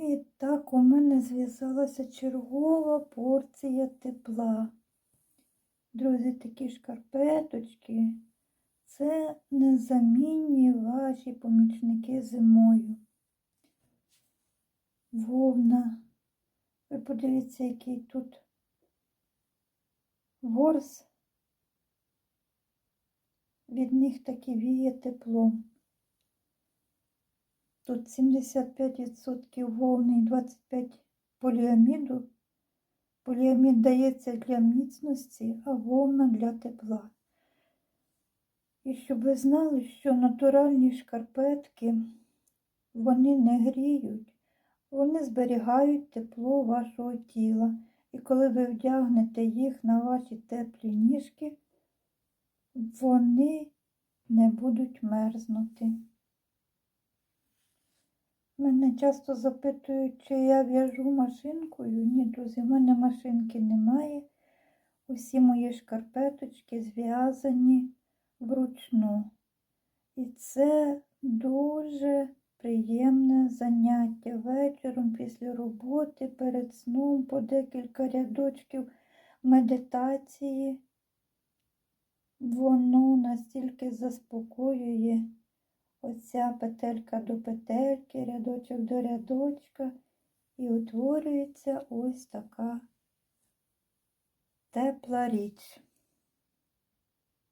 І так у мене зв'язалася чергова порція тепла. Друзі, такі шкарпеточки це незамінні ваші помічники зимою. Вовна. Ви подивіться, який тут ворс. Від них таки віє теплом. Тут 75% вовни і 25% поліаміду. Поліамід дається для міцності, а вовна для тепла. І щоб ви знали, що натуральні шкарпетки, вони не гріють, вони зберігають тепло вашого тіла. І коли ви вдягнете їх на ваші теплі ніжки, вони не будуть мерзнути. Мене часто запитують, чи я в'яжу машинкою. Ні, друзі, в мене машинки немає. Усі мої шкарпеточки зв'язані вручну. І це дуже приємне заняття. Вечором після роботи, перед сном по декілька рядочків медитації. Воно настільки заспокоює оця петелька до петельки, рядочок до рядочка, і утворюється ось така тепла річ.